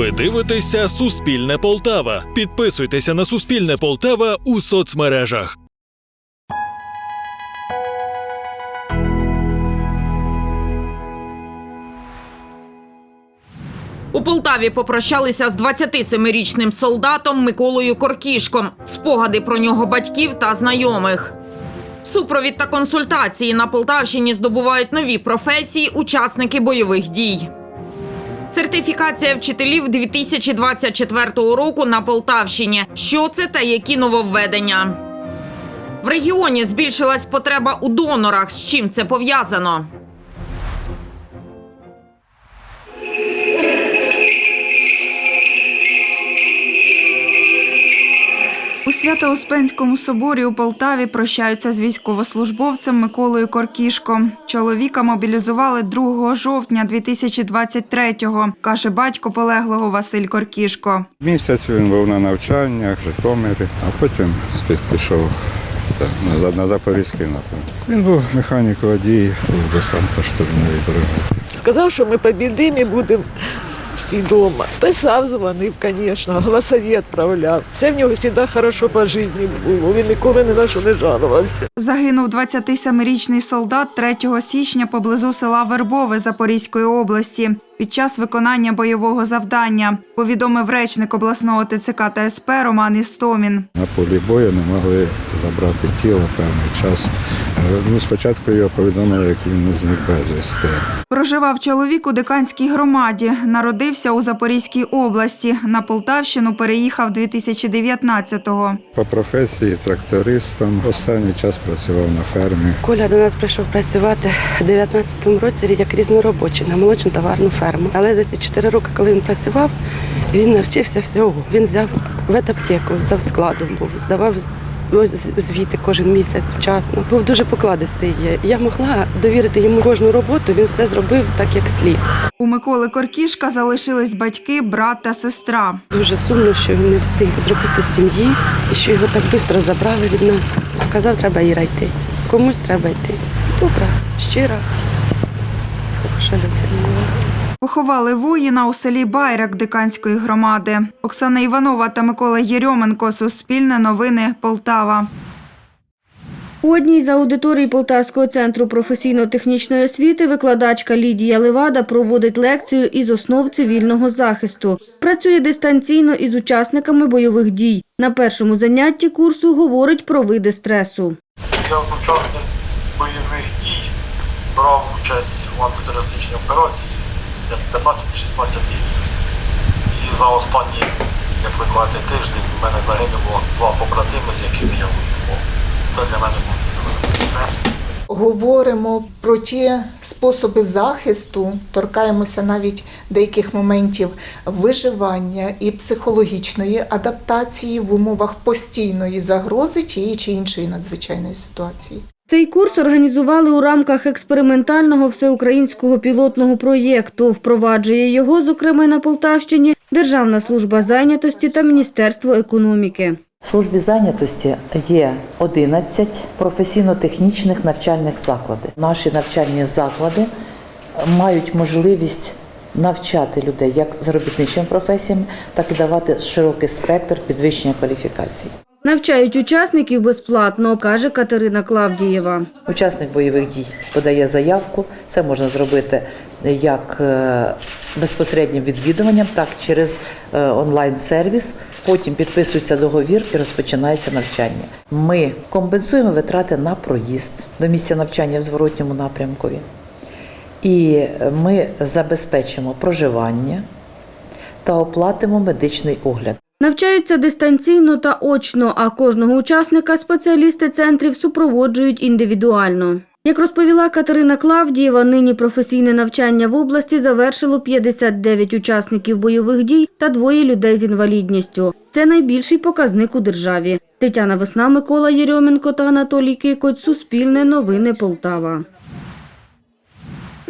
Ви дивитеся Суспільне Полтава. Підписуйтеся на Суспільне Полтава у соцмережах. У Полтаві попрощалися з 27-річним солдатом Миколою Коркішком. Спогади про нього батьків та знайомих. Супровід та консультації на Полтавщині здобувають нові професії учасники бойових дій. Сертифікація вчителів 2024 року на Полтавщині. Що це та які нововведення? В регіоні збільшилась потреба у донорах. З чим це пов'язано? У Свято-Успенському соборі у Полтаві прощаються з військовослужбовцем Миколою Коркішко. Чоловіка мобілізували 2 жовтня 2023-го, каже батько полеглого Василь Коркішко. Місяць він був на навчаннях в Житомирі, а потім пішов на, на Запорізький напрямок. Він був механік водій у десанта штурмовій бригаді. Сказав, що ми побідимо і будемо всі вдома. Писав, дзвонив, звісно, голосові відправляв. Все в нього завжди хорошо по житті було. Він ніколи ні на що не жалувався. Загинув 27-річний солдат 3 січня поблизу села Вербове Запорізької області під час виконання бойового завдання, повідомив речник обласного ТЦК та СП Роман Істомін. На полі бою не могли забрати тіло певний час. Е, Ну, спочатку його повідомили, як він зник безвісти. Проживав чоловік у диканській громаді. Народився у Запорізькій області. На Полтавщину переїхав 2019-го. По професії трактористом. Останній час працював на фермі. Коля до нас прийшов працювати в 19-му році як різноробочий на молочну товарну ферму. Але за ці 4 роки, коли він працював, він навчився всього. Він взяв ветаптеку, взяв складом був, здавав звіти кожен місяць вчасно. Був дуже покладистий. Я могла довірити йому кожну роботу. Він все зробив так, як слід. У Миколи Коркішка залишились батьки, брат та сестра. Дуже сумно, що він не встиг зробити сім'ї і що його так швидко забрали від нас. Сказав, треба Іра йти. Комусь треба йти. Добра, щира, хороша людина. Поховали воїна у селі Байрак Диканської громади. Оксана Іванова та Микола Єрьоменко. Суспільне новини Полтава. У одній з аудиторій Полтавського центру професійно-технічної освіти викладачка Лідія Левада проводить лекцію із основ цивільного захисту. Працює дистанційно із учасниками бойових дій. На першому занятті курсу говорить про види стресу. Я учасник бойових дій, брав участь в антитерористичній операції 15-16 днів. І за останні, як ви кажете, тиждень в мене загинуло два побратими, з якими я воював. Це для мене був стрес. Говоримо про ті способи захисту, торкаємося навіть деяких моментів виживання і психологічної адаптації в умовах постійної загрози тієї чи іншої надзвичайної ситуації. Цей курс організували у рамках експериментального всеукраїнського пілотного проєкту. Впроваджує його, зокрема на Полтавщині, Державна служба зайнятості та Міністерство економіки. В службі зайнятості є 11 професійно-технічних навчальних закладів. Наші навчальні заклади мають можливість навчати людей як з робітничими професіями, так і давати широкий спектр підвищення кваліфікації. Навчають учасників безплатно, каже Катерина Клавдієва. Учасник бойових дій подає заявку. Це можна зробити як е, безпосереднім відвідуванням, так і через е, онлайн-сервіс. Потім підписується договір і розпочинається навчання. Ми компенсуємо витрати на проїзд до місця навчання в зворотньому напрямкові. І ми забезпечимо проживання та оплатимо медичний огляд. Навчаються дистанційно та очно, а кожного учасника спеціалісти центрів супроводжують індивідуально. Як розповіла Катерина Клавдієва, нині професійне навчання в області завершило 59 учасників бойових дій та двоє людей з інвалідністю. Це найбільший показник у державі. Тетяна Весна, Микола Єрьоменко та Анатолій Кикоць. Суспільне новини Полтава.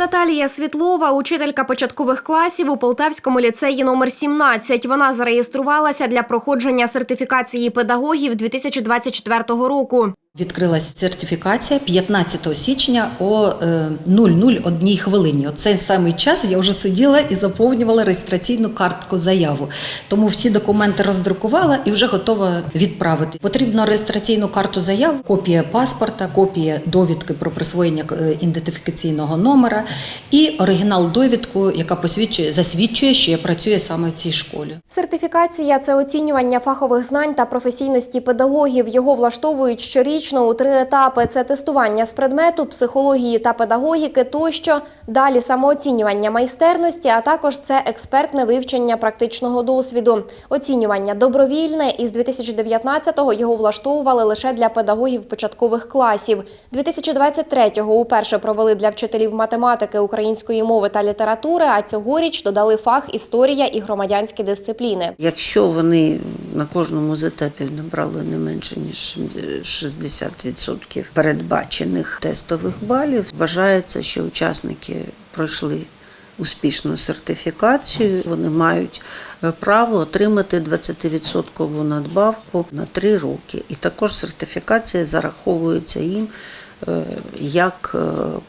Наталія Світлова, учителька початкових класів у Полтавському ліцеї номер 17. Вона зареєструвалася для проходження сертифікації педагогів 2024 року. Відкрилась сертифікація 15 січня о е, 00.01 хвилині. О цей самий час я вже сиділа і заповнювала реєстраційну картку заяву. Тому всі документи роздрукувала і вже готова відправити. Потрібно реєстраційну карту заяв, копія паспорта, копія довідки про присвоєння е, ідентифікаційного номера і оригінал довідку, яка посвідчує засвідчує, що я працюю саме в цій школі. Сертифікація це оцінювання фахових знань та професійності педагогів. Його влаштовують щорічно у три етапи: це тестування з предмету, психології та педагогіки тощо. Далі самооцінювання майстерності, а також це експертне вивчення практичного досвіду. Оцінювання добровільне. Із 2019-го його влаштовували лише для педагогів початкових класів. 2023-го уперше провели для вчителів математики, української мови та літератури. А цьогоріч додали фах історія і громадянські дисципліни. Якщо вони на кожному з етапів набрали не менше ніж 60% передбачених тестових балів, вважається, що учасники пройшли успішну сертифікацію. Вони мають е, право отримати 20% надбавку на 3 роки. І також сертифікація зараховується їм е, як е,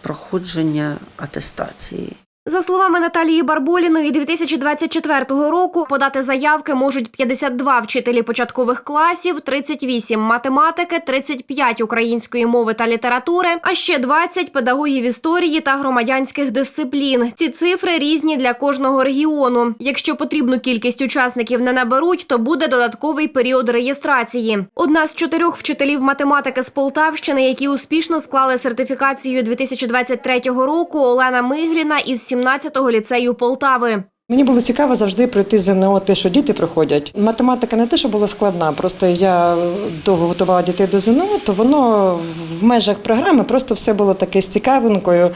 проходження атестації. За словами Наталії Барболіної, 2024 року подати заявки можуть 52 вчителі початкових класів, 38 математики, 35 української мови та літератури, а ще 20 педагогів історії та громадянських дисциплін. Ці цифри різні для кожного регіону. Якщо потрібну кількість учасників не наберуть, то буде додатковий період реєстрації. Одна з чотирьох вчителів математики з Полтавщини, які успішно склали сертифікацію 2023 року, Олена Мигліна із 17-го ліцею Полтави. Мені було цікаво завжди пройти ЗНО, те, що діти проходять. Математика не те, що була складна, просто я довго готувала дітей до ЗНО, то воно в межах програми просто все було таке з цікавинкою.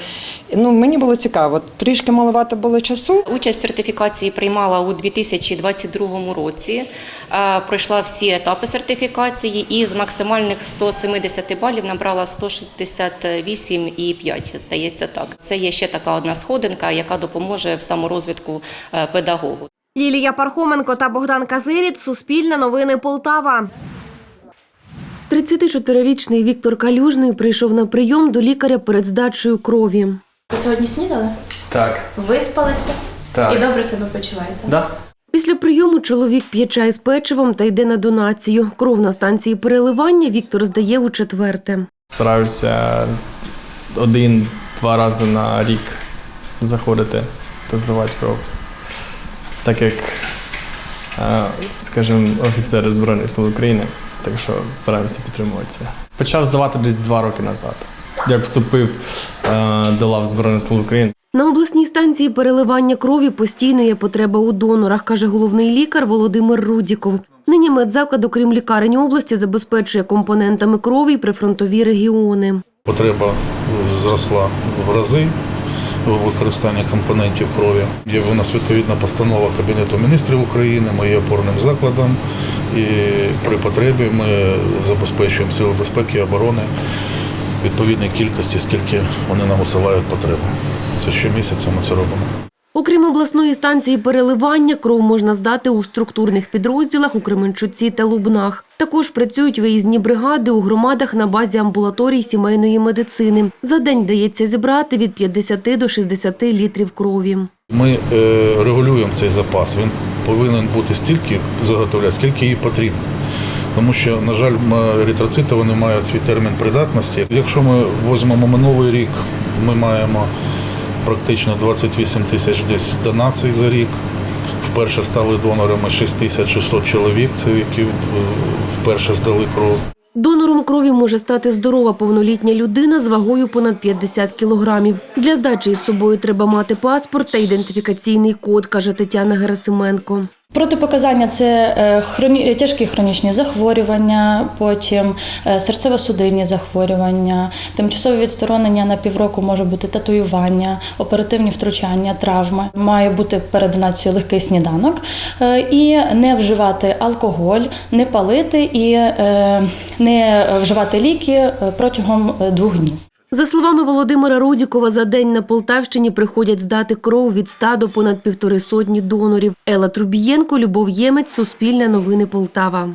Ну, мені було цікаво. Трішки маловато було часу. Участь в сертифікації приймала у 2022 році. Е, Пройшла всі етапи сертифікації і з максимальних 170 балів набрала 168,5, здається так. Це є ще така одна сходинка, яка допоможе в саморозвитку педагогу. Лілія Пархоменко та Богдан Казиріт. Суспільне новини Полтава. 34-річний Віктор Калюжний прийшов на прийом до лікаря перед здачею крові. Ви сьогодні снідали? Так, Виспалися? так. І добре себе почуваєте? Да. Після прийому чоловік п'є чай з печивом та йде на донацію. Кров на станції переливання Віктор здає у четверте. Стараюся один-два рази на рік заходити та здавати кров. Так як, е, скажімо, офіцери Збройних сил України, так що стараємося підтримуватися. Почав здавати десь два роки назад. Я вступив е, до лав Збройних сил України. На обласній станції переливання крові постійно є потреба у донорах, каже головний лікар Володимир Рудіков. Нині медзаклад, окрім лікарень області, забезпечує компонентами крові й прифронтові регіони. Потреба зросла в рази в використанні компонентів крові. Є у нас відповідна постанова Кабінету міністрів України, ми є опорним закладом і при потребі ми забезпечуємо сили безпеки і оборони відповідній кількості, скільки вони нам висилають потребу. Це щомісяця ми це робимо. Окрім обласної станції переливання, кров можна здати у структурних підрозділах у Кременчуці та Лубнах. Також працюють виїзні бригади у громадах на базі амбулаторій сімейної медицини. За день вдається зібрати від 50 до 60 літрів крові. Ми е, регулюємо цей запас. Він повинен бути стільки заготовляти, скільки їй потрібно. Тому що, на жаль, еритроцити вони мають свій термін придатності. Якщо ми візьмемо минулий рік, ми маємо практично 28 тисяч десь донацій за рік. Вперше стали донорами 6600 чоловік, це які е, вперше здали кров. Донором крові може стати здорова повнолітня людина з вагою понад 50 кілограмів. Для здачі із собою треба мати паспорт та ідентифікаційний код, каже Тетяна Герасименко. Протипоказання це е, хроні... тяжкі хронічні захворювання, потім е, серцево-судинні захворювання, тимчасове відсторонення на півроку може бути татуювання, оперативні втручання, травми. Має бути перед донацією легкий сніданок е, і не вживати алкоголь, не палити і е, не вживати ліки е, протягом е, двох днів. За словами Володимира Рудікова, за день на Полтавщині приходять здати кров від ста до понад півтори сотні донорів. Ела Трубієнко, Любов Ємець, Суспільне новини Полтава.